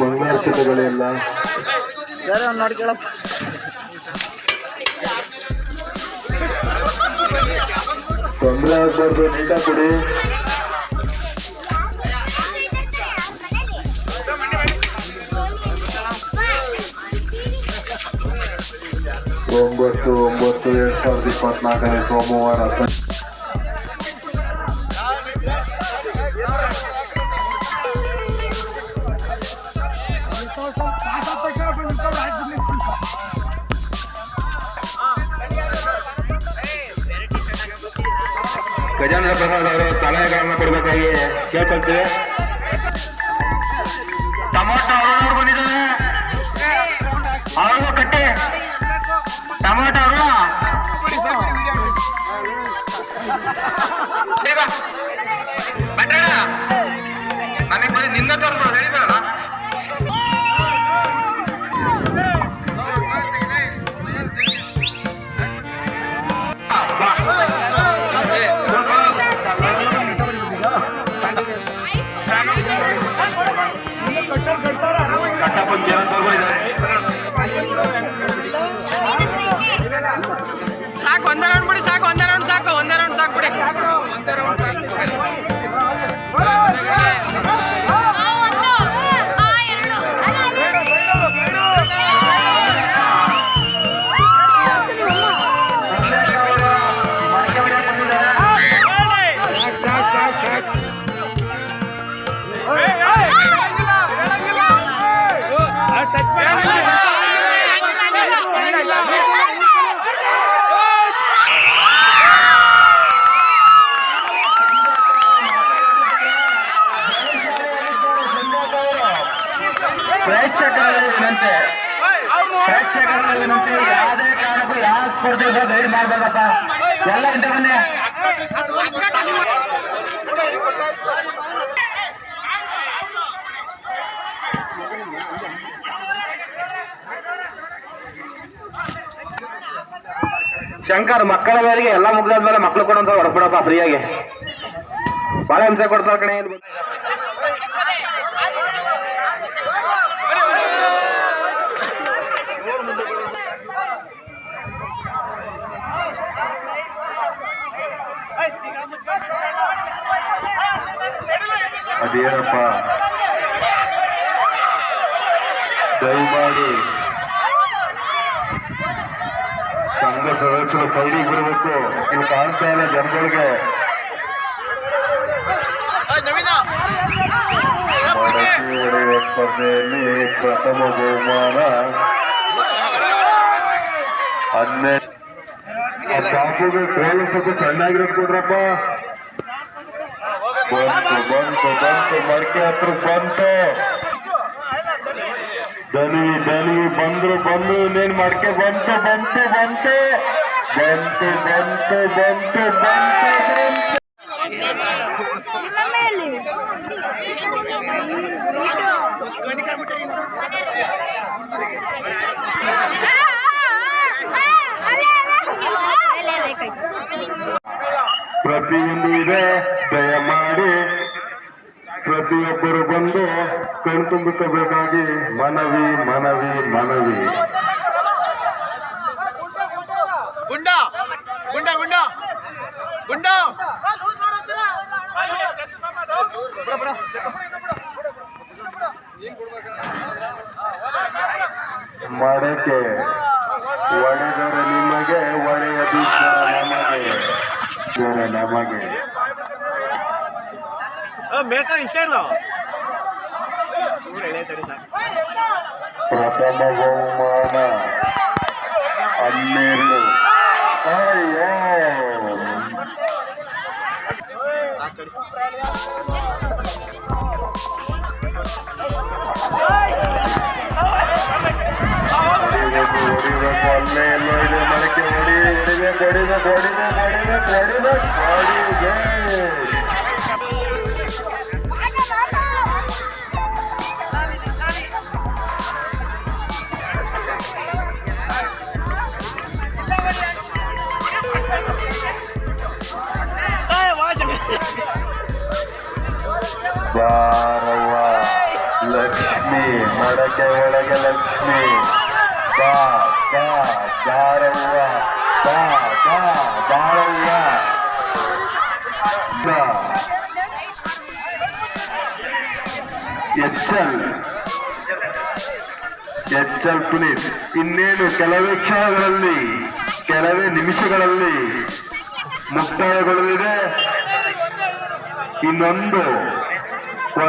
ಮಂಗಳಾರತಿಗಳೆಲ್ಲ ಸರಿ ಅವ್ನು ನೋಡ್ಕೊಳಪ್ಪ ತೊಂದರೆ ಆಗ್ಬಾರ್ದು ನೀಟಾಗಿ ಕೊಡಿ ಒಂಬತ್ತು ಒಂಬತ್ತು ಎರಡ್ ಸಾವಿರದ ಇಪ್ಪತ್ನಾಲ್ಕನೇ ಸೋಮವಾರ ಗಜಾನ ಪ್ರಸಾದ್ ಅವರು ಸಲಹೆಗಳನ್ನು ಕೊಡಬೇಕಾಗಿ ಕೇಳ್ಕೊಳ್ತೀವಿ. ಟೊಮೊಟೊ ಬಂದಿದ್ದಾನೆ ಆರೋಗ್ಯ ಕಟ್ಟೆ. ಪ್ರೇಕ್ಷಕರಲ್ಲಿ ವಿನಂತಿ ಯಾವುದೇ ಕಾರಣಕ್ಕೂ ಯಾವ ಸ್ಪರ್ಧೆಗೂ ಗೈಡ್ ಮಾಡ್ಬೇಕಪ್ಪ ಎಲ್ಲ ಇಂತ ಬನ್ನಿ ಶಂಕರ್ ಮಕ್ಕಳ ಮೇರೆಗೆ ಎಲ್ಲ ಮುಗ್ದಾದ್ಮೇಲೆ ಮಕ್ಳು ಕೊಡೋಂತ ಹೊರಬಿಡಪ್ಪ ಫ್ರೀಯಾಗಿ ಬಹಳ ಹಿಂಸೆ ಕೊಡ್ತಾರ ಕಣೆ. ಅದೇನಪ್ಪ ದಯಮಾಡಿ ಸಂಘ ಸದಸ್ಯರು ಕೈಲಿಗೆ ಬಿಡಬೇಕು ನೀವು ಕಾಣ್ತಾ ಇಲ್ಲ ಜನಗಳಿಗೆ. ಸ್ಪರ್ಧೆಯಲ್ಲಿ ಪ್ರಥಮ ಬಹುಮಾನ. ಹನ್ನೆರಡು ಕೋಲು ಸ್ವಲ್ಪ ಸಣ್ಣಾಗಿರೋದು ಕೊಡ್ರಪ್ಪ. Bantu-bantu Bonto, Marquiatro, Bonto. Dani, Dani, bandro, bandro, Nen, Marque, Bonto, Bonto, Bonto. Bonto, Bonto, Bonto, Bonto, Bonto. ಪ್ರತಿಯೊಂದು ಇದೆ ದಯಮಾಡಿ ಪ್ರತಿಯೊಬ್ಬರು ಬಂದು ಕಣ್ತುಂಬಿಸಬೇಕಾಗಿ ಮನವಿ ಮನವಿ ಮನವಿ ಗುಂಡ ಗುಂಡ ಗುಂಡ ಗುಂಡ ಮಡಕೆ మేక ఇస్తే ప్రథమ బహుమాన అన్నీళ్ళు మనకి ఒడి ఒడిగా కొడిగా కొడిగా కొడిగా కొడిగా ಬಾರವ್ವ ಲಕ್ಷ್ಮಿ, ಮಡಕೆ ಒಳಗೆ ಲಕ್ಷ್ಮಿ. ಬಾ ಬಾ ಬಾರವ್ವ ಬಾ ಬಾ ಬಾರವ್ವ ಎಚ್ಚಲ್. ಎಚ್ಚಲ್ ಪುನೀತ್. ಇನ್ನೇನು ಕೆಲವೇ ಕ್ಷಣಗಳಲ್ಲಿ, ಕೆಲವೇ ನಿಮಿಷಗಳಲ್ಲಿ ಮುಕ್ತಾಯಗೊಳ್ಳಲಿದೆ. ಇನ್ನೊಂದು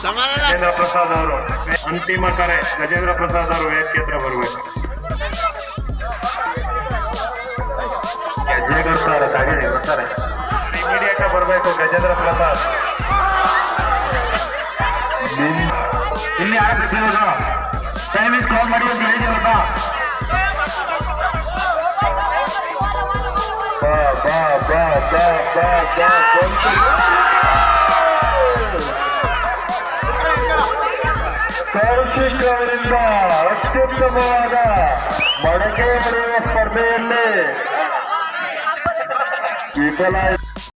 ಗಜೇಂದ್ರ ಪ್ರಸಾದ್ ಅವರು ಅಂತಿಮ ಕರೆ ಗಜೇಂದ್ರ ಪ್ರಸಾದ್ ಅವರು ವೇದಿಕೆ ಹತ್ರ ಬರಬೇಕು ಹೆಜ್ಜೆ ಬರ್ತಾರೆ ತಗಡಿ ಬರ್ತಾರೆ ಇಮಿಡಿಯೇಟ್ ಬರಬೇಕು ಗಜೇಂದ್ರ ಪ್ರಸಾದ್ ಇಲ್ಲಿ ಯಾರು ಬಿಟ್ಟಿರೋದು ಟೈಮ್ ಇಸ್ ಕ್ಲೋಸ್ ಮಾಡಿ ಅಂತ ಹೇಳಿದಿರಪ್ಪ ಬಾ ಬಾ ಬಾ ಬಾ ಬಾ ಬಾ ಅತ್ಯುತ್ತಮವಾದ ಮಡಕೆ ಹೊಡೆಯುವ ಸ್ಪರ್ಧೆಯಲ್ಲಿ ವಿಫಲ